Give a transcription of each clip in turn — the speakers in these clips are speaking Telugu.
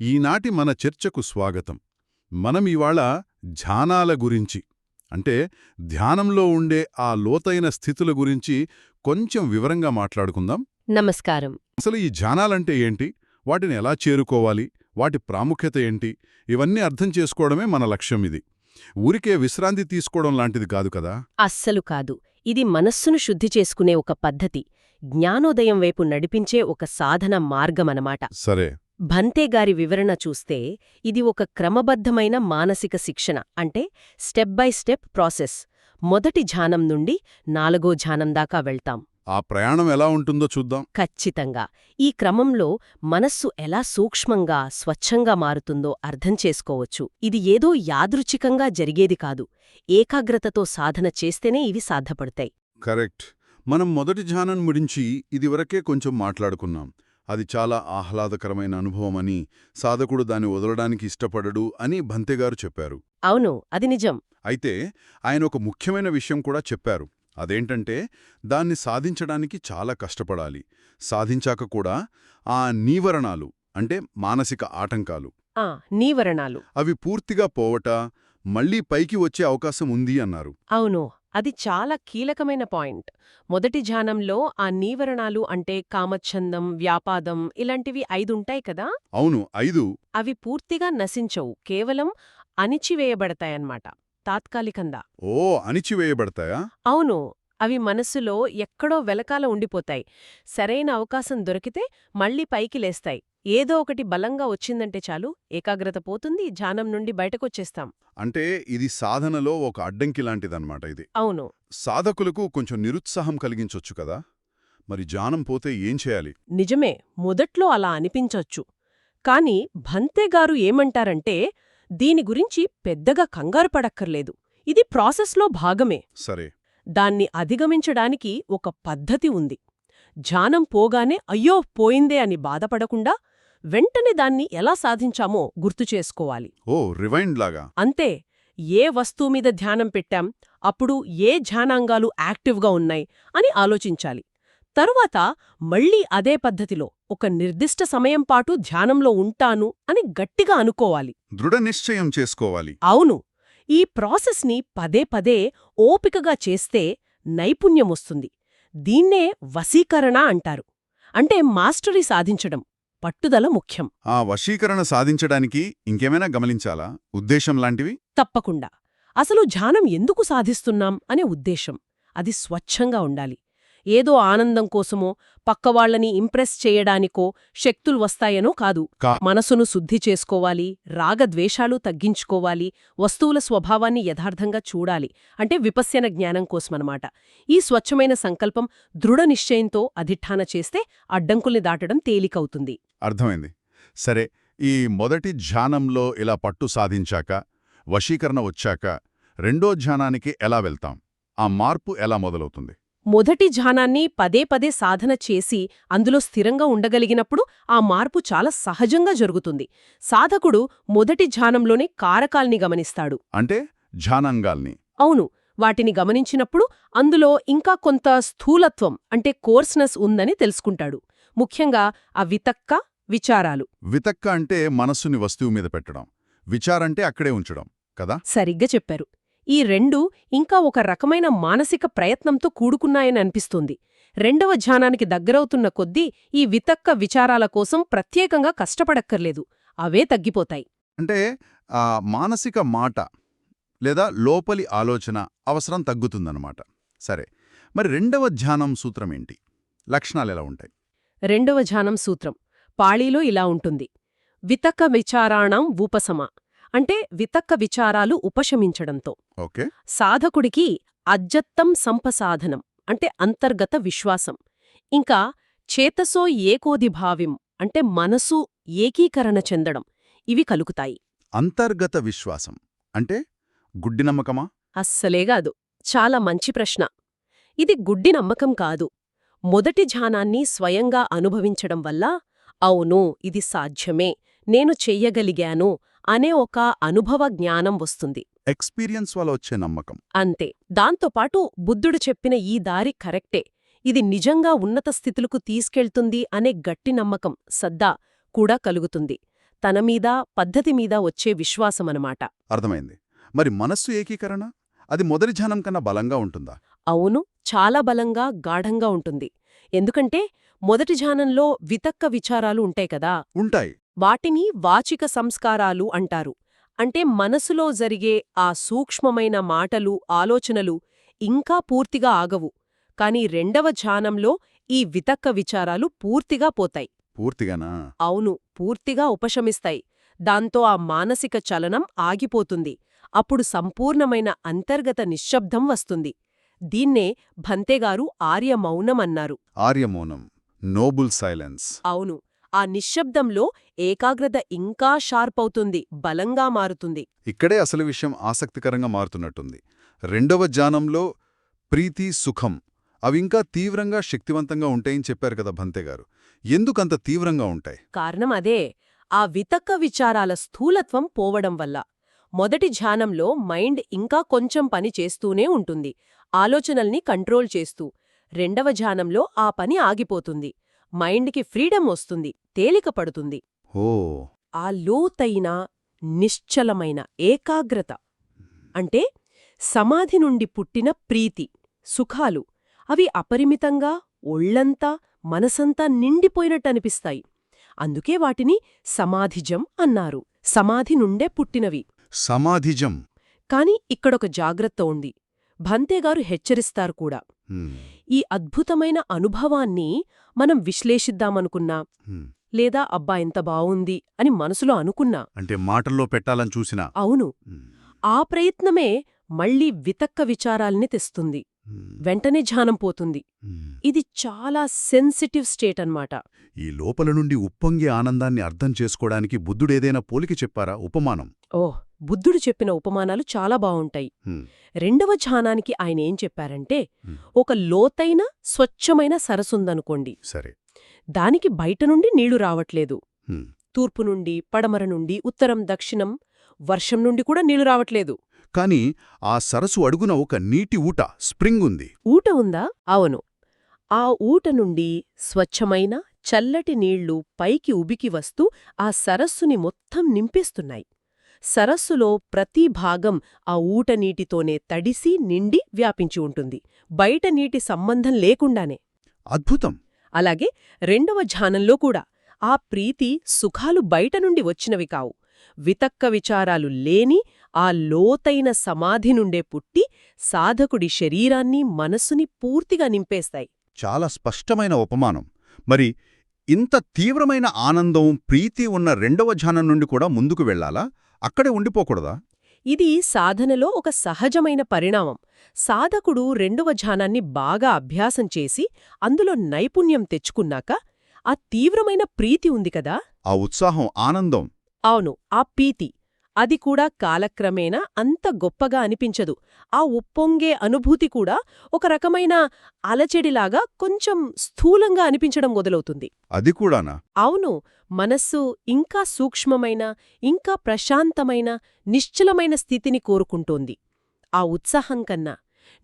ఈనాటి మన చర్చకు స్వాగతం. మనం ఇవాళ ధ్యానాల గురించి అంటే ధ్యానంలో ఉండే ఆ లోతైన స్థితుల గురించి కొంచెం వివరంగా మాట్లాడుకుందాం. నమస్కారం. అసలు ఈ ధ్యానాలంటే ఏంటి? వాటిని ఎలా చేరుకోవాలి? వాటి ప్రాముఖ్యత ఏంటి? ఇవన్నీ అర్థం చేసుకోవడమే మన లక్ష్యం ఇది. ఊరికే విశ్రాంతి తీసుకోవడం లాంటిది కాదు కదా? అస్సలు కాదు. ఇది మనస్సును శుద్ధి చేసుకునే ఒక పద్ధతి. జ్ఞానోదయం వైపు నడిపించే ఒక సాధన మార్గమనమాట. సరే. భంతేగారి వివరణ చూస్తే ఇది ఒక క్రమబద్ధమైన మానసిక శిక్షణ అంటే స్టెప్ బై స్టెప్ ప్రాసెస్. మొదటి ధ్యానం నుండి నాలుగో ధ్యానం దాకా వెళ్తాం. ఆ ప్రయాణం ఎలా ఉంటుందో చూద్దాం. ఖచ్చితంగా. ఈ క్రమంలో మనస్సు ఎలా సూక్ష్మంగా స్వచ్ఛంగా మారుతుందో అర్థం చేసుకోవచ్చు. ఇది ఏదో యాదృచ్ఛికంగా జరిగేది కాదు. ఏకాగ్రతతో సాధన చేస్తేనే ఇవి సాధ్యపడతాయి. కరెక్ట్. మనం మొదటి ధ్యానం గురించి ఇదివరకే కొంచెం మాట్లాడుకున్నాం. అది చాలా ఆహ్లాదకరమైన అనుభవమని సాధకుడు దాన్ని వదలడానికి ఇష్టపడడు అని భంతెగారు చెప్పారు. అవును అది నిజం. అయితే ఆయన ఒక ముఖ్యమైన విషయం కూడా చెప్పారు. అదేంటంటే దాన్ని సాధించడానికి చాలా కష్టపడాలి. సాధించాక కూడా ఆ నీవరణాలు అంటే మానసిక ఆటంకాలు నీవరణాలు. అవి పూర్తిగా పోవట మళ్ళీ పైకి వచ్చే అవకాశం ఉంది అన్నారు. అవును అది చాలా కీలకమైన పాయింట్. మొదటి ధ్యానంలో ఆ నీవరణాలు అంటే కామచ్ఛందం వ్యాపాదం ఇలాంటివి ఐదుంటాయి కదా? అవును ఐదు. అవి పూర్తిగా నశించవు. కేవలం అణిచివేయబడతాయన్నమాట. తాత్కాలికంగా. ఓ అణిచివేయబడతాయా? అవును. అవి మనస్సులో ఎక్కడో వెలకాల ఉండిపోతాయి. సరైన అవకాశం దొరికితే మళ్ళీ పైకి లేస్తాయి. ఏదో ఒకటి బలంగా వచ్చిందంటే చాలు ఏకాగ్రత పోతుంది ధ్యానం నుండి బయటకొచ్చేస్తాం. అంటే ఇది సాధనలో ఒక అడ్డంకి లాంటిదన్నమాట ఇది. అవును. సాధకులకు కొంచెం నిరుత్సాహం కలిగించొచ్చు కదా? మరి జానం పోతే ఏం చేయాలి? నిజమే మొదట్లో అలా అనిపించొచ్చు. కాని భంతేగారు ఏమంటారంటే దీని గురించి పెద్దగా కంగారు పడక్కర్లేదు. ఇది ప్రాసెస్లో భాగమే. సరే. దాన్ని అధిగమించడానికి ఒక పద్ధతి ఉంది. ధ్యానం పోగానే అయ్యో పోయిందే అని బాధపడకుండా వెంటనే దాన్ని ఎలా సాధించామో గుర్తు చేసుకోవాలి. ఓ రివైండ్ లాగా. అంతే ఏ వస్తువు మీద ధ్యానం పెట్టాం అప్పుడు ఏ ధ్యానాంగాలు యాక్టివ్గా ఉన్నాయి అని ఆలోచించాలి. తరువాత మళ్ళీ అదే పద్ధతిలో ఒక నిర్దిష్ట సమయం పాటు ధ్యానంలో ఉంటాను అని గట్టిగా అనుకోవాలి. దృఢ నిశ్చయం చేసుకోవాలి. అవును ఈ ప్రాసెస్ని పదే పదే ఓపికగా చేస్తే నైపుణ్యమొస్తుంది దీన్నే వశీకరణ అంటారు. అంటే మాస్టరీ సాధించడం పట్టుదల ముఖ్యం. ఆ వశీకరణ సాధించడానికి ఇంకేమైనా గమనించాలా? ఉద్దేశం లాంటివి? తప్పకుండా. అసలు ధ్యానం ఎందుకు సాధిస్తున్నాం అనే ఉద్దేశం. అది స్వచ్ఛంగా ఉండాలి. ఏదో ఆనందం కోసమో పక్కవాళ్ళని ఇంప్రెస్ చేయడానికో శక్తులు వస్తాయనో కాదు. మనసును శుద్ధి చేసుకోవాలి రాగద్వేషాలు తగ్గించుకోవాలి వస్తువుల స్వభావాన్ని యథార్థంగా చూడాలి. అంటే విపశ్యన జ్ఞానం కోసమనమాట. ఈ స్వచ్ఛమైన సంకల్పం దృఢ నిశ్చయంతో అధిష్టాన చేస్తే అడ్డంకుల్ని దాటడం తేలికవుతుంది. అర్థమైంది. సరే ఈ మొదటి ధ్యానంలో ఇలా పట్టు సాధించాక వశీకరణ వచ్చాక రెండో ధ్యానానికి ఎలా వెళ్తాం? ఆ మార్పు ఎలా మొదలవుతుంది? మొదటి ధ్యానాన్ని పదే పదే సాధన చేసి అందులో స్థిరంగా ఉండగలిగినప్పుడు ఆ మార్పు చాలా సహజంగా జరుగుతుంది. సాధకుడు మొదటి ధ్యానంలోనే కారకాల్ని గమనిస్తాడు. అంటే ధ్యానాంగాల్ని. అవును వాటిని గమనించినప్పుడు అందులో ఇంకా కొంత స్థూలత్వం అంటే కోర్స్నెస్ ఉందని తెలుసుకుంటాడు. ముఖ్యంగా ఆ వితక్క విచారాలు. వితక్క అంటే మనస్సుని వస్తువు మీద పెట్టడం. విచారంటే అక్కడే ఉంచడం కదా? సరిగ్గా చెప్పారు. ఈ రెండు ఇంకా ఒక రకమైన మానసిక ప్రయత్నంతో కూడుకున్నాయని అనిపిస్తుంది. రెండవ ధ్యానానికి దగ్గరవుతున్న కొద్దీ ఈ వితక్క విచారాల కోసం ప్రత్యేకంగా కష్టపడక్కర్లేదు. అవే తగ్గిపోతాయి. అంటే ఆ మానసిక మాట లేదా లోపలి ఆలోచన అవసరం తగ్గుతుందన్నమాట. సరే మరి రెండవ ధ్యానం సూత్రం ఏంటి? లక్షణాలు ఎలా ఉంటాయి? రెండవ ధ్యానం సూత్రం పాళీలో ఇలా ఉంటుంది. వితక్క విచారాణం ఉపశమ అంటే వితక్క విచారాలు ఉపశమించడంతో. ఓకే. సాధకుడికి అజ్జత్తం సంపసాధనం అంటే అంతర్గత విశ్వాసం. ఇంకా చేతసో ఏకోదిభావ్యం అంటే మనసు ఏకీకరణ చెందడం ఇవి కలుగుతాయి. అంతర్గత విశ్వాసం అంటే గుడ్డి నమ్మకమా? అస్సలేగాదు చాలా మంచి ప్రశ్న. ఇది గుడ్డి నమ్మకం కాదు. మొదటి ధ్యానాన్ని స్వయంగా అనుభవించడం వల్ల అవును ఇది సాధ్యమే నేను చెయ్యగలిగాను అనే ఒక అనుభవ జ్ఞానం వస్తుంది. ఎక్స్పీరియన్స్ వల్ల వచ్చే నమ్మకం. అంతే. దాంతోపాటు బుద్ధుడు చెప్పిన ఈ దారి కరెక్టే. ఇది నిజంగా ఉన్నత స్థితులకు తీసుకెళ్తుంది అనే గట్టి నమ్మకం సద్దా కూడా కలుగుతుంది. తన మీద పద్ధతి మీద వచ్చే విశ్వాసమనమాట. అర్థమైంది. మరి మనస్సు ఏకీకరణ? అది మొదటి ధ్యానం కన్నా బలంగా ఉంటుందా? అవును. చాలా బలంగా గాఢంగా ఉంటుంది. ఎందుకంటే మొదటి ధ్యానంలో వితక్క విచారాలు ఉంటాయి కదా? ఉంటాయి. వాటిని వాచిక సంస్కారాలు అంటారు. అంటే మనసులో జరిగే ఆ సూక్ష్మమైన మాటలు ఆలోచనలు ఇంకా పూర్తిగా ఆగవు. కాని రెండవ ధ్యానంలో ఈ వితక్క విచారాలు పూర్తిగా పోతాయి. పూర్తిగానా? అవును పూర్తిగా ఉపశమిస్తాయి. దాంతో ఆ మానసిక చలనం ఆగిపోతుంది. అప్పుడు సంపూర్ణమైన అంతర్గత నిశ్శబ్దం వస్తుంది. దీన్నే భంతేగారు ఆర్యమౌనమన్నారు ఆర్యమౌనం నోబుల్ సైలెన్స్. అవును ఆ నిశ్శబ్దంలో ఏకాగ్రత ఇంకా షార్పవుతుంది బలంగా మారుతుంది. ఇక్కడే అసలు విషయం ఆసక్తికరంగా మారుతున్నట్టుంది. రెండవ ధ్యానంలో ప్రీతి సుఖం అవింకా తీవ్రంగా శక్తివంతంగా ఉంటాయని చెప్పారు కదా భంతేగారు ఎందుకంత తీవ్రంగా ఉంటాయి? కారణం అదే. ఆ వితక్క విచారాల స్థూలత్వం పోవడం వల్ల. మొదటి ధ్యానంలో మైండ్ ఇంకా కొంచెం పని చేస్తూనే ఉంటుంది. ఆలోచనల్ని కంట్రోల్ చేస్తూ. రెండవ ధ్యానంలో ఆ పని ఆగిపోతుంది. మైండ్కి ఫ్రీడమ్ వస్తుంది తేలిక పడుతుంది. ఓ. ఆ లోతైన నిశ్చలమైన ఏకాగ్రత అంటే సమాధి నుండి పుట్టిన ప్రీతి సుఖాలు. అవి అపరిమితంగా ఒళ్ళంతా మనసంతా నిండిపోయినట్టనిపిస్తాయి అందుకే వాటిని సమాధిజం అన్నారు. సమాధి నుండే పుట్టినవి. సమాధిజం. కాని ఇక్కడొక జాగ్రత్త ఉంది. భంతేగారు హెచ్చరిస్తారు కూడా. ఈ అద్భుతమైన అనుభవాన్ని మనం విశ్లేషిద్దామనుకున్నా. లేదా అబ్బా ఎంత బావుంది అని మనసులో అనుకున్నా అంటే మాటల్లో పెట్టాలని చూసినా? అవును. ఆ ప్రయత్నమే మళ్ళీ వితక్క విచారాల్ని తెస్తుంది. వెంటనే ధ్యానం పోతుంది. ఇది చాలా సెన్సిటివ్ స్టేట్ అన్నమాట. ఈ లోపల నుండి ఉప్పొంగే ఆనందాన్ని అర్థం చేసుకోవడానికి బుద్ధుడేదైనా పోలిక చెప్పారా? ఉపమానం. ఓహ్! బుద్ధుడు చెప్పిన ఉపమానాలు చాలా బావుంటాయి రెండవ ధ్యానానికి ఆయన ఏం చెప్పారంటే. ఒక లోతైన స్వచ్ఛమైన సరసుందనుకోండి సరే. దానికి బయట నుండి నీళ్ళు రావట్లేదు. తూర్పు నుండి పడమర నుండి ఉత్తరం దక్షిణం వర్షం నుండి కూడా నీళ్ళు రావట్లేదు. కాని ఆ సరస్సు అడుగున ఒక నీటి ఊట స్ప్రింగ్ ఉంది. ఊట ఉందా? అవును. ఆ ఊట నుండి స్వచ్ఛమైన చల్లటి నీళ్ళు పైకి ఉబికి వస్తూ ఆ సరస్సుని మొత్తం నింపేస్తున్నాయి. సరస్సులో ప్రతి భాగం ఆ ఊట నీటితోనే తడిసి నిండి వ్యాపించి ఉంటుంది. బయట నీటి సంబంధం లేకుండానే. అద్భుతం! అలాగే రెండవ ధ్యానంలో కూడా ఆ ప్రీతి సుఖాలు బయట నుండి వచ్చినవి కావు. వితక్క విచారాలు లేని ఆ లోతైన సమాధి నుండే పుట్టి సాధకుడి శరీరాన్ని మనస్సుని పూర్తిగా నింపేస్తాయి. చాలా స్పష్టమైన ఉపమానం. మరి ఇంత తీవ్రమైన ఆనందం ప్రీతి ఉన్న రెండవ ధ్యానం నుండి కూడా ముందుకు వెళ్ళాలా? అక్కడే ఉండిపోకూడదా? ఇది సాధనలో ఒక సహజమైన పరిణామం. సాధకుడు రెండవ ధ్యానాన్ని బాగా అభ్యాసం చేసి అందులో నైపుణ్యం తెచ్చుకున్నాక ఆ తీవ్రమైన ప్రీతి ఉంది కదా? ఆ ఉత్సాహం ఆనందం. అవును ఆ పీతి అది కూడా కాలక్రమేణా అంత గొప్పగా అనిపించదు. ఆ ఉప్పొంగే అనుభూతి కూడా ఒక రకమైన అలచెడిలాగా కొంచెం స్థూలంగా అనిపించడం మొదలవుతుంది. అది కూడానా? అవును మనస్సు ఇంకా సూక్ష్మమైన ఇంకా ప్రశాంతమైన నిశ్చలమైన స్థితిని కోరుకుంటోంది. ఆ ఉత్సాహం కన్నా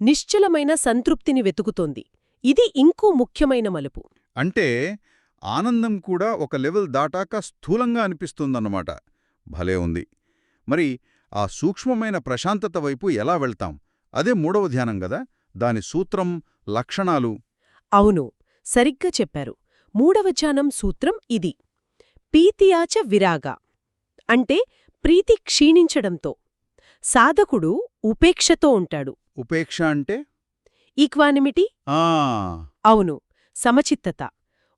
నిశ్చలమైన సంతృప్తిని వెతుకుతోంది. ఇది ఇంకో ముఖ్యమైన మలుపు. అంటే ఆనందం కూడా ఒక లెవెల్ దాటాక స్థూలంగా అనిపిస్తుందన్నమాట. భలే ఉంది. మరి ఆ సూక్ష్మమైన ప్రశాంతత వైపు ఎలా వెళ్తాం? అదే మూడవ ధ్యానం గదా? దాని సూత్రం లక్షణాలు. అవును సరిగ్గా చెప్పారు. మూడవ ధ్యానం సూత్రం ఇది. పీతియాచ విరాగ. అంటే ప్రీతి క్షీణించడంతో. సాధకుడు ఉపేక్షతో ఉంటాడు. ఉపేక్ష అంటే? ఈక్వానిమిటీ? ఆ! అవును సమచిత్తత.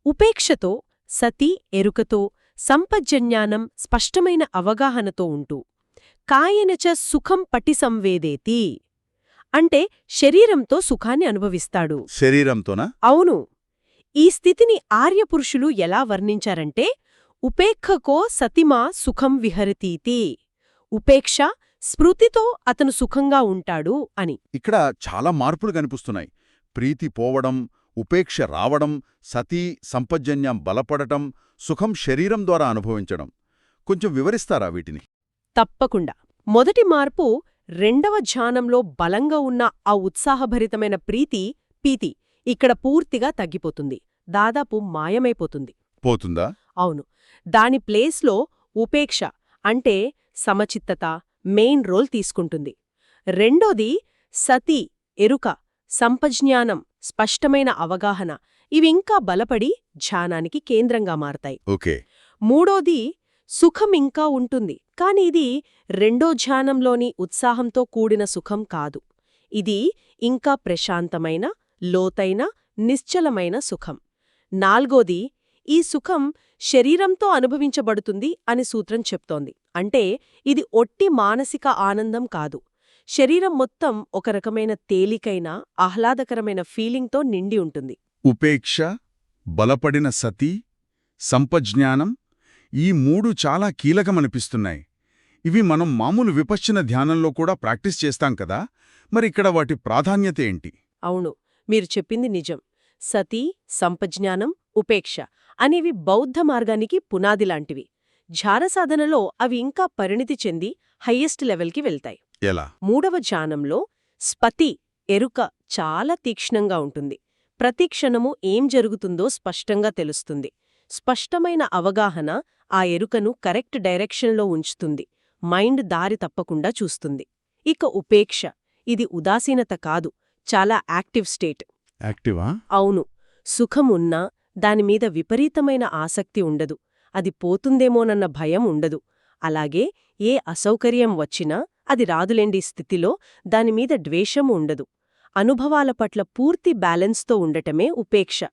ఉపేక్షతో సతి ఎరుకతో సంపజ్జన్యానం స్పష్టమైన అవగాహనతో ఉంటూ. కాయనచ సుఖం పటి సంవేదేతి అంటే శరీరంతో సుఖాన్ని అనుభవిస్తాడు. శరీరంతోనా? అవును. ఈ స్థితిని ఆర్యపురుషులు ఎలా వర్ణించారంటే ఉపేక్షకో సతిమా సుఖం విహరతీతి ఉపేక్ష స్మృతితో అతను సుఖంగా ఉంటాడు అని. ఇక్కడ చాలా మార్పులు కనిపిస్తున్నాయి. ప్రీతి పోవడం ఉపేక్ష రావడం సతీ సంపజ్జన్యం బలపడటం సుఖం శరీరం ద్వారా అనుభవించడం. కొంచెం వివరిస్తారా వీటిని? తప్పకుండా. మొదటి మార్పు రెండవ ధ్యానంలో బలంగా ఉన్న ఆ ఉత్సాహభరితమైన ప్రీతి పీతి ఇక్కడ పూర్తిగా తగ్గిపోతుంది. దాదాపు మాయమైపోతుంది. పోతుందా? అవును. దాని ప్లేస్లో ఉపేక్ష అంటే సమచిత్తత మెయిన్ రోల్ తీసుకుంటుంది. రెండోది సతి ఎరుక సంపజ్ఞానం స్పష్టమైన అవగాహన ఇవింకా బలపడి ధ్యానానికి కేంద్రంగా మారతాయి. ఓకే. మూడోది సుఖం ఇంకా ఉంటుంది. కాని ఇది రెండో ధ్యానంలోని ఉత్సాహంతో కూడిన సుఖం కాదు. ఇది ఇంకా ప్రశాంతమైన లోతైన నిశ్చలమైన సుఖం. నాల్గోది ఈ సుఖం శరీరంతో అనుభవించబడుతుంది అని సూత్రం చెప్తోంది. అంటే ఇది ఒట్టి మానసిక ఆనందం కాదు. శరీరం మొత్తం ఒక రకమైన తేలికైన ఆహ్లాదకరమైన ఫీలింగ్తో నిండి ఉంటుంది. ఉపేక్ష బలపడిన సతీ సంపజ్ఞానం ఈ మూడు చాలా కీలకమనిపిస్తున్నాయి. ఇవి మనం మామూలు విపశ్చన ధ్యానంలో కూడా ప్రాక్టీస్ చేస్తాం కదా? మరి ఇక్కడ వాటి ప్రాధాన్యత ఏంటి? అవును మీరు చెప్పింది నిజం. సతీ సంపజ్ఞానం ఉపేక్ష అనేవి బౌద్ధ మార్గానికి పునాదిలాంటివి ఝారసాధనలో అవి ఇంకా పరిణితి చెంది హయ్యెస్ట్ లెవెల్కి వెళ్తాయి. ఎలా? మూడవ ధ్యానంలో స్పతి ఎరుక చాలా తీక్ష్ణంగా ఉంటుంది. ప్రతి క్షణము ఏం జరుగుతుందో స్పష్టంగా తెలుస్తుంది. స్పష్టమైన అవగాహన ఆ ఎరుకను కరెక్ట్ డైరెక్షన్లో ఉంచుతుంది. మైండ్ దారి తప్పకుండా చూస్తుంది. ఇక ఉపేక్ష. ఇది ఉదాసీనత కాదు. చాలా యాక్టివ్ స్టేట్. యాక్టివా? అవును. సుఖమున్నా దానిమీద విపరీతమైన ఆసక్తి ఉండదు. అది పోతుందేమోనన్న భయం ఉండదు. అలాగే ఏ అసౌకర్యం వచ్చినా అది రాదులేండి స్థితిలో దానిమీద ద్వేషము ఉండదు. అనుభవాల పట్ల పూర్తి బ్యాలెన్స్తో ఉండటమే ఉపేక్ష.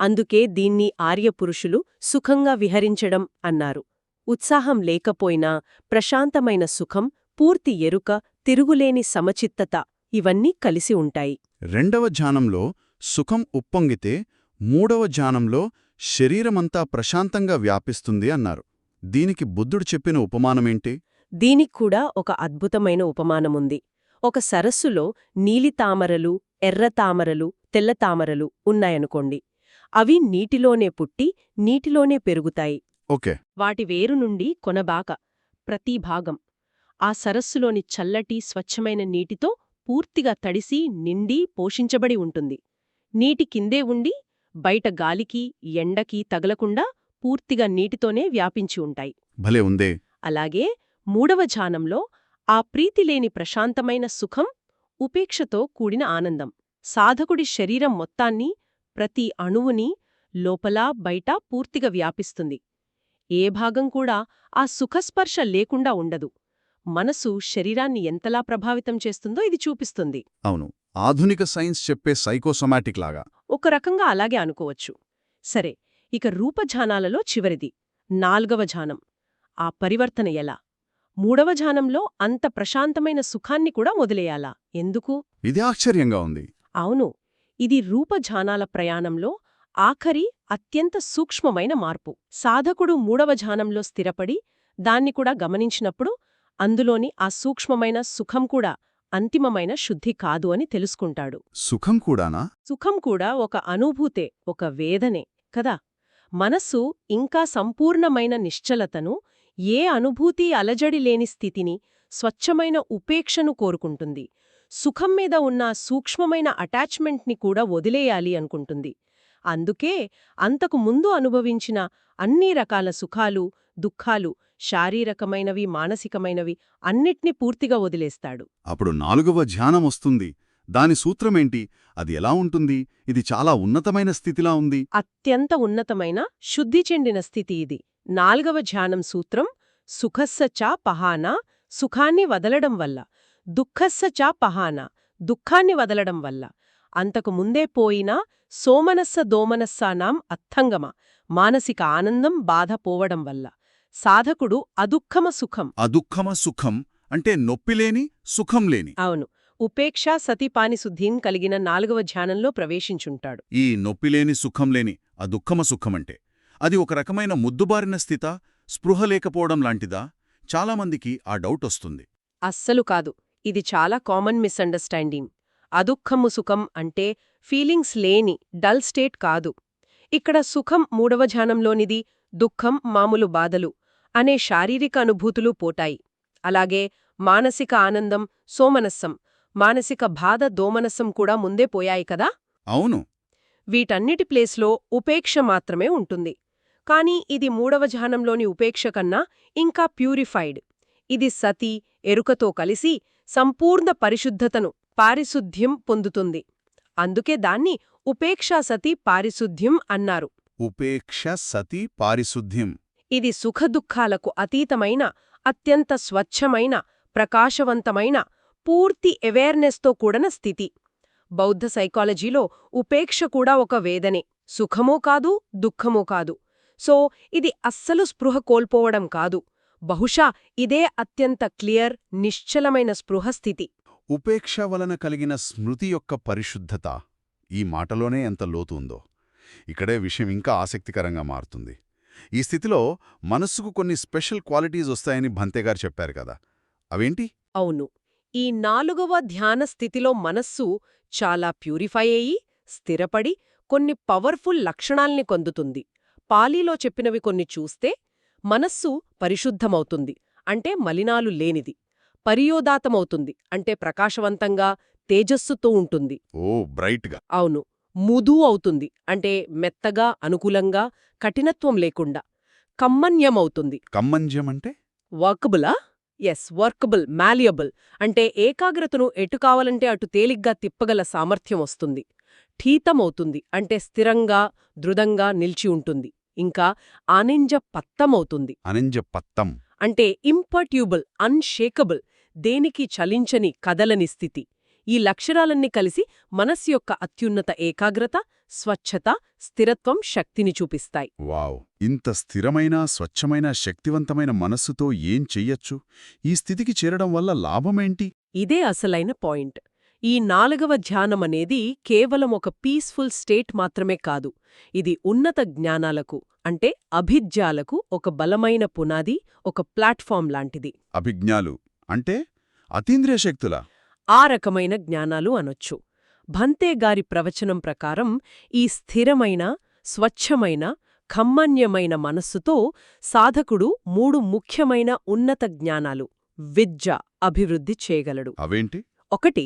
అందుకే దీన్ని ఆర్యపురుషులు సుఖంగా విహరించడం అన్నారు. ఉత్సాహం లేకపోయినా ప్రశాంతమైన సుఖం పూర్తి ఎరుక తిరుగులేని సమచిత్తత ఇవన్నీ కలిసి ఉంటాయి. రెండవ ధ్యానంలో సుఖం ఉప్పొంగితే మూడవ ధ్యానంలో శరీరమంతా ప్రశాంతంగా వ్యాపిస్తుంది అన్నారు. దీనికి బుద్ధుడు చెప్పిన ఉపమానమేంటి? దీనిక్కూడా ఒక అద్భుతమైన ఉపమానముంది. ఒక సరస్సులో నీలితామరలు ఎర్రతామరలు తెల్లతామరలు ఉన్నాయనుకోండి. అవి నీటిలోనే పుట్టి నీటిలోనే పెరుగుతాయి. ఓకే. వాటి వేరు నుండి కొనబాక ప్రతి భాగం ఆ సరస్సులోని చల్లటి స్వచ్ఛమైన నీటితో పూర్తిగా తడిసి నిండి పోషించబడి ఉంటుంది. నీటి కిందే ఉండి బయట గాలికి ఎండకి తగలకుండా పూర్తిగా నీటితోనే వ్యాపించి ఉంటాయి. భలే ఉందే. అలాగే మూడవ ధ్యానంలో ఆ ప్రీతిలేని ప్రశాంతమైన సుఖం ఉపేక్షతో కూడిన ఆనందం. సాధకుడి శరీరం మొత్తాన్ని ప్రతి అణువుని లోపలా బయట పూర్తిగా వ్యాపిస్తుంది. ఏ భాగం కూడా ఆ సుఖస్పర్శ లేకుండా ఉండదు. మనసు శరీరాన్ని ఎంతలా ప్రభావితం చేస్తుందో ఇది చూపిస్తుంది. అవును. ఆధునిక సైన్స్ చెప్పే సైకోసొమాటిక్ లాగా. ఒక రకంగా అలాగే అనుకోవచ్చు. సరే ఇక రూపధ్యానాలలో చివరిది. నాల్గవ ధ్యానం ఆ పరివర్తన ఎలా? మూడవ ధ్యానంలో అంత ప్రశాంతమైన సుఖాన్ని కూడా వదిలేయాలా ఎందుకు? ఇది ఆశ్చర్యంగా ఉంది. అవును. ఇది రూపధ్యానాల ప్రయాణంలో ఆఖరి అత్యంత సూక్ష్మమైన మార్పు. సాధకుడు మూడవ ధ్యానంలో స్థిరపడి దాన్ని కూడా గమనించినప్పుడు అందులోని ఆ సూక్ష్మమైన సుఖం కూడా అంతిమమైన శుద్ధి కాదు అని తెలుసుకుంటాడు. సుఖం కూడానా? సుఖం కూడా ఒక అనుభూతే ఒక వేదనే కదా? మనస్సు ఇంకా సంపూర్ణమైన నిశ్చలతను ఏ అనుభూతి అలజడి లేని స్థితిని స్వచ్ఛమైన ఉపేక్షను కోరుకుంటుంది. సుఖం మీద ఉన్న సూక్ష్మమైన అటాచ్మెంట్ని కూడా వదిలేయాలి అనుకుంటుంది. అందుకే అంతకు ముందు అనుభవించిన అన్ని రకాల సుఖాలు దుఃఖాలు శారీరకమైనవి మానసికమైనవి అన్నిట్నీ పూర్తిగా వదిలేస్తాడు. అప్పుడు నాలుగవ ధ్యానం వస్తుంది. దాని సూత్రమేంటి? అది ఎలా ఉంటుంది? ఇది చాలా ఉన్నతమైన స్థితిలా ఉంది. అత్యంత ఉన్నతమైన శుద్ధి చెందిన స్థితి ఇది. నాల్గవ ధ్యానం సూత్రం సుఖస్స చ పహాన సుఖాన్ని వదలడం వల్ల. దుఃఖస్స చ పహాన దుఃఖాన్ని వదలడం వల్ల. అంతకు ముందే పోయినా సోమనస్స దోమనస్సానాం అత్తంగమ మానసిక ఆనందం బాధ పోవడం వల్ల. సాధకుడు అదుఃఖమ సుఖం. అదుఃఖమ సుఖం అంటే నొప్పిలేని సుఖం లేని. అవును. ఉపేక్ష సతిపానిశుద్ధిం కలిగిన నాలుగవ ధ్యానంలో ప్రవేశించుంటాడు. ఈ నొప్పిలేని సుఖం లేని అదుఃఖమ సుఖమంటే. అది ఒక రకమైన ముద్దుబారిన స్థిత స్పృహ లేకపోవడం లాంటిదా? చాలామందికి ఆ డౌట్ వస్తుంది. అస్సలు కాదు. ఇది చాలా కామన్ మిస్అండర్స్టాండింగ్ అదుఃఖము సుఖం అంటే ఫీలింగ్స్ లేని డల్ స్టేట్ కాదు. ఇక్కడ సుఖం మూడవ ధ్యానంలోనిది దుఃఖం మామూలు బాధలు అనే శారీరక అనుభూతులు పోటాయి అలాగే మానసిక ఆనందం సోమనస్సం మానసిక బాధ దోమనస్సం కూడా ముందే పోయాయి కదా? అవును. వీటన్నిటి ప్లేస్లో ఉపేక్ష మాత్రమే ఉంటుంది. కానీ ఇది మూడవ ధ్యానంలోని ఉపేక్ష కన్నా ఇంకా ప్యూరిఫైడ్. ఇది సతి ఎరుకతో కలిసి సంపూర్ణ పరిశుద్ధతను పారిశుద్ధ్యం పొందుతుంది. అందుకే దాన్ని ఉపేక్షా సతి పారిశుద్ధ్యం అన్నారు. ఉపేక్ష సతి పారిశుద్ధ్యం. ఇది సుఖదుఖాలకు అతీతమైన అత్యంత స్వచ్ఛమైన ప్రకాశవంతమైన పూర్తి అవేర్నెస్తో కూడిన స్థితి. బౌద్ధ సైకాలజీలో ఉపేక్ష కూడా ఒక వేదనే. సుఖమూ కాదు దుఃఖమూ కాదు. సో ఇది అస్సలు స్పృహ కోల్పోవడం కాదు. బహుశా ఇదే అత్యంత క్లియర్ నిశ్చలమైన స్పృహ స్థితి. ఉపేక్ష వలన కలిగిన స్మృతి యొక్క పరిశుద్ధత ఈ మాటలోనే ఎంత లోతు ఉందో. ఇక్కడే విషయం ఇంకా ఆసక్తికరంగా మారుతుంది. ఈ స్థితిలో మనస్సుకు కొన్ని స్పెషల్ క్వాలిటీస్ వస్తాయని భంతేగారు చెప్పారు కదా. అవేంటి? అవును. ఈ నాలుగవ ధ్యాన స్థితిలో మనస్సు చాలా ప్యూరిఫై అయ్యి స్థిరపడి కొన్ని పవర్ఫుల్ లక్షణాల్ని పొందుతుంది. పాలీలో చెప్పినవి కొన్ని చూస్తే మనస్సు పరిశుద్ధమవుతుంది. అంటే మలినాలు లేనిది. పరియోదాతమవుతుంది అంటే ప్రకాశవంతంగా తేజస్సుతో ఉంటుంది. ఓ బ్రైట్గా. అవును. ముదు అవుతుంది. అంటే మెత్తగా అనుకూలంగా కఠినత్వం లేకుండా. కమ్మన్యమవుతుంది. కమ్మంజ్యం అంటే? వర్కబులా? ఎస్ వర్కబుల్ మాలియబుల్ అంటే ఏకాగ్రతను ఎటు కావాలంటే అటు తేలిగ్గా తిప్పగల సామర్థ్యం వస్తుంది. ఠీతమవుతుంది. అంటే స్థిరంగా దృఢంగా నిలిచి ఉంటుంది. ఇంకా ఆనింజ పత్తమవుతుంది. అనింజ పత్తం. అంటే ఇంపర్ట్యూబుల్ అన్షేకబుల్ దేనికి చలించని కదలని స్థితి. ఈ లక్షణాలన్నీ కలిసి మనస్సు యొక్క అత్యున్నత ఏకాగ్రత స్వచ్ఛత స్థిరత్వం శక్తిని చూపిస్తాయి. వావ్! ఇంత స్థిరమైన స్వచ్ఛమైన శక్తివంతమైన మనస్సుతో ఏం చెయ్యొచ్చు? ఈ స్థితికి చేరడం వల్ల లాభమేంటి? ఇదే అసలైన పాయింట్. ఈ నాలుగవ ధ్యానమనేది కేవలం ఒక పీస్ఫుల్ స్టేట్ మాత్రమే కాదు ఇది ఉన్నత జ్ఞానాలకు అంటే అభిజ్ఞాలకు ఒక బలమైన పునాది ఒక ప్లాట్ఫామ్ లాంటిది. అభిజ్ఞాలు అంటే అతీంద్రియ శక్తుల? ఆ రకమైన జ్ఞానాలు అనొచ్చు. భంతే గారి ప్రవచనం ప్రకారం ఈ స్థిరమైన స్వచ్ఛమైన ఖమ్మన్యమైన మనస్సుతో సాధకుడు మూడు ముఖ్యమైన ఉన్నత జ్ఞానాలు విద్య అభివృద్ధి చేయగలడు. అవేంటి? ఒకటి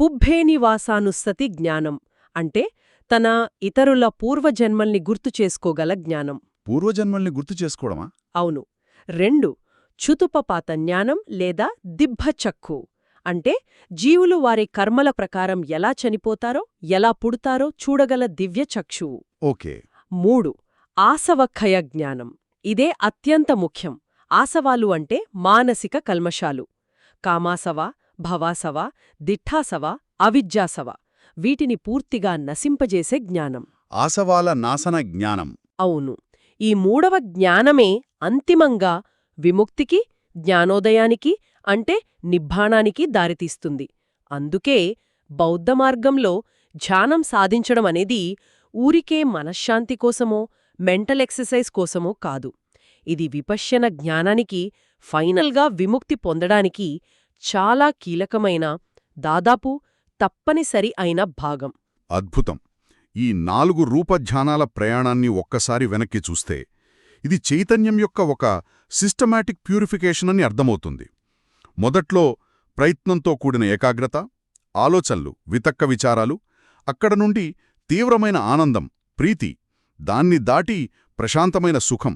పుబ్బేనివాసానుස්සతి జ్ఞానం అంటే తన ఇతరుల పూర్వజన్మల్ని గుర్తు చేసుకోగల జ్ఞానం. పూర్వజన్మల్ని గుర్తు చేసుకోవడమా? అవును. రెండు చుతుపపాత జ్ఞానం లేదా దిబ్బచక్కు అంటే జీవులు వారి కర్మల ప్రకారం ఎలా చనిపోతారో ఎలా పుడతారో చూడగల దివ్య చక్షువు. ఓకే. మూడు ఆసవఖయ జ్ఞానం. ఇదే అత్యంత ముఖ్యం. ఆసవాలు అంటే మానసిక కల్మషాలు. కామాసవ భవాసవ దిఠాసవ అవిద్యాసవ వీటిని పూర్తిగా నశింపజేసే జ్ఞానం. ఆసవాల నాశన జ్ఞానం. అవును. ఈ మూడవ జ్ఞానమే అంతిమంగా విముక్తికి జ్ఞానోదయానికి అంటే నిబ్బాణానికి దారితీస్తుంది. అందుకే బౌద్ధ మార్గంలో ధ్యానం సాధించడం అనేది ఊరికే మనశ్శాంతి కోసమో మెంటల్ ఎక్సర్సైజ్ కోసమో కాదు. ఇది విపశ్యన జ్ఞానానికి ఫైనల్గా విముక్తి పొందడానికి చాలా కీలకమైన దాదాపు తప్పనిసరి అయిన భాగం. అద్భుతం! ఈ నాలుగు రూపధ్యానాల ప్రయాణాన్ని ఒక్కసారి వెనక్కి చూస్తే ఇది చైతన్యం యొక్క ఒక సిస్టమాటిక్ ప్యూరిఫికేషన్ అని అర్థమవుతుంది. మొదట్లో ప్రయత్నంతో కూడిన ఏకాగ్రత ఆలోచనలు వితక్క విచారాలు అక్కడ నుండి తీవ్రమైన ఆనందం ప్రీతి దాన్ని దాటి ప్రశాంతమైన సుఖం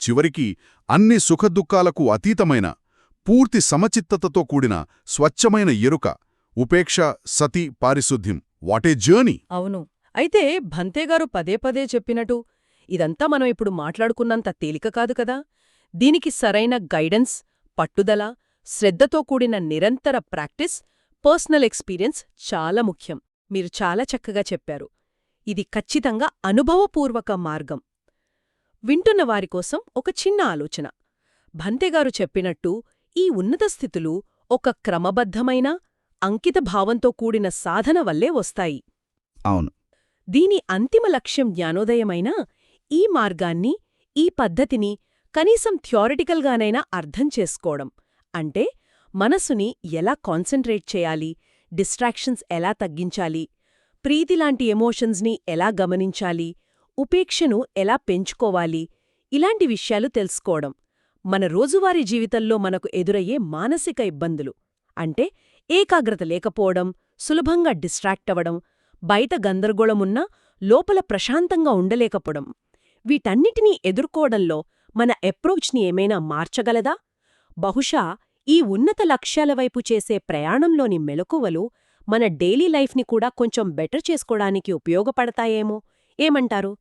చివరికి అన్ని సుఖదుఖాలకు అతీతమైన పూర్తి సమచిత్తతతో కూడిన స్వచ్ఛమైన ఎరుక ఉపేక్ష సతి పారిశుద్ధ్యం. What a journey! అవును. అయితే భంతేగారు పదే పదే చెప్పినట్టు ఇదంతా మనం ఇప్పుడు మాట్లాడుకున్నంత తేలిక కాదు కదా? దీనికి సరైన గైడెన్స్ పట్టుదల శ్రద్ధతో కూడిన నిరంతర ప్రాక్టీస్ పర్సనల్ ఎక్స్పీరియన్స్ చాలా ముఖ్యం. మీరు చాలా చక్కగా చెప్పారు. ఇది ఖచ్చితంగా అనుభవపూర్వక మార్గం. వింటున్న వారికోసం ఒక చిన్న ఆలోచన. భంతేగారు చెప్పినట్టు ఈ ఉన్నత స్థితులు ఒక క్రమబద్ధమైన అంకిత భావంతో కూడిన సాధన వల్లే వస్తాయి. అవును. దీని అంతిమ లక్ష్యం జ్ఞానోదయమైనా ఈ మార్గాన్ని ఈ పద్ధతిని కనీసం థ్యారిటికల్గానైనా అర్థం చేసుకోవడం. అంటే మనసుని ఎలా కాన్సంట్రేట్ చేయాలి డిస్ట్రాక్షన్స్ ఎలా తగ్గించాలి ప్రీతిలాంటి ఎమోషన్స్ని ఎలా గమనించాలి ఉపేక్షను ఎలా పెంచుకోవాలి ఇలాంటి విషయాలు తెలుసుకోవడం. మన రోజువారీ జీవితంలో మనకు ఎదురయ్యే మానసిక ఇబ్బందులు. అంటే ఏకాగ్రత లేకపోవడం సులభంగా డిస్ట్రాక్ట్ అవ్వడం బయట గందరగోళమున్నా లోపల ప్రశాంతంగా ఉండలేకపోవడం. వీటన్నిటినీ ఎదుర్కోవడంలో మన అప్రోచ్ని ఏమైనా మార్చగలదా? బహుశా ఈ ఉన్నత లక్ష్యాల వైపు చేసే ప్రయాణంలోని మెలకువలు మన డైలీ లైఫ్ని కూడా కొంచెం బెటర్ చేసుకోవడానికి ఉపయోగపడతాయేమో. ఏమంటారు?